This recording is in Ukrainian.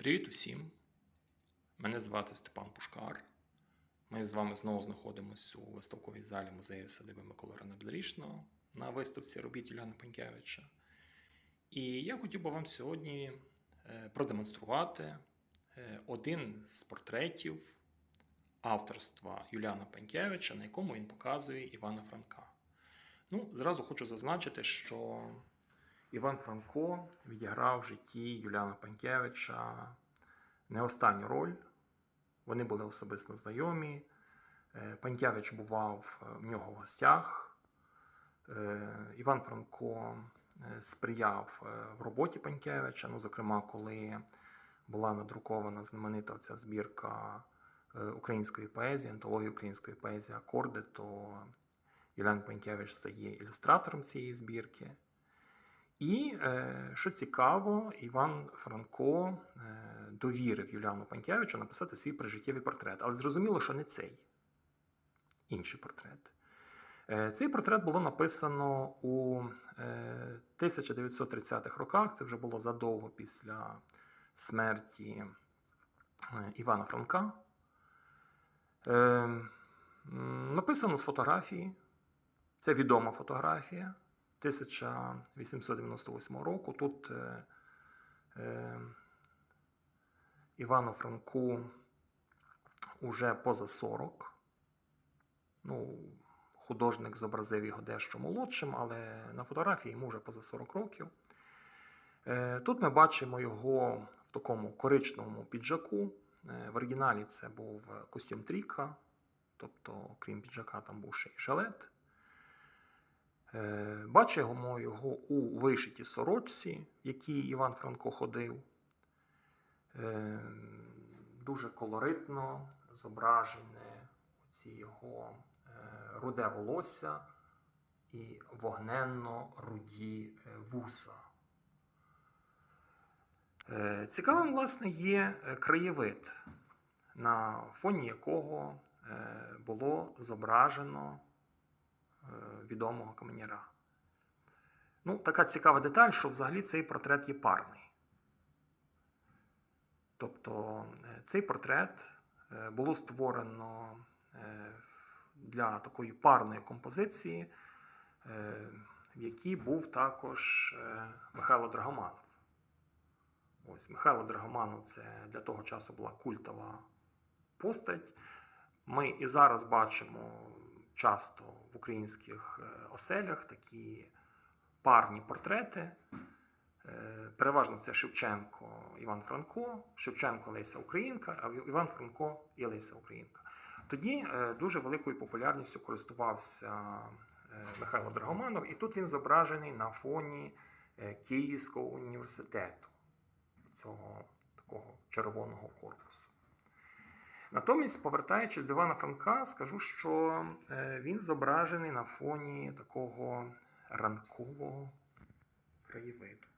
Привіт усім! Мене звати Степан Пушкар. Ми з вами знову знаходимося у виставковій залі музею садиби Миколи Рана на виставці робіт Юліана Панькевича. І я хотів би вам сьогодні е, продемонструвати е, один з портретів авторства Юліана Панькевича, на якому він показує Івана Франка. Ну, зразу хочу зазначити, що Іван Франко відіграв в житті Юліана Панькевича не останню роль. Вони були особисто знайомі. Е, Панькевич бував е, в нього в гостях. Е, Іван Франко сприяв в роботі Панькевича. Ну, зокрема, коли була надрукована знаменита ця збірка української поезії, антології української поезії Акорди, то Юліан Панькевич стає ілюстратором цієї збірки. І, е, що цікаво, Іван Франко е, довірив Юліану Панькевичу написати свій прижиттєвий портрет. Але зрозуміло, що не цей інший портрет. Е, Цей портрет було написано у е, 1930-х роках. Це вже було задовго після смерті Івана Франка. Написано з фотографії. Це відома фотографія. 1898 року. Тут е, е, Івану Франку уже поза 40. Ну, художник зобразив його дещо молодшим, але на фотографії йому вже поза 40 років. Е, Тут ми бачимо його в такому коричневому піджаку. Е, В оригіналі це був костюм тріка, тобто, крім піджака, там був ще й жилет. Е, Бачимо його у вишитій сорочці, в якій Іван Франко ходив. Е, Дуже колоритно зображене ці його е, руде волосся і вогненно-руді вуса. Цікавим, власне, є краєвид, на фоні якого було зображено відомого каменяра. Ну, така цікава деталь, що взагалі цей портрет є парний. Тобто е, цей портрет е, було створено е, для такої парної композиції, е, в якій був також е, Михайло Драгоманов. Ось Михайло Драгоманов це для того часу була культова постать. Ми і зараз бачимо часто в українських е, оселях такі парні портрети. Е, Переважно це Шевченко Іван Франко, Шевченко Леся Українка, а Іван Франко і Леся Українка. Тоді е, дуже великою популярністю користувався Михайло Драгоманов, і тут він зображений на фоні Київського університету, цього такого червоного корпусу. Натомість, повертаючись до Івана Франка, скажу, що е, він зображений на фоні такого ранкового краєвиду.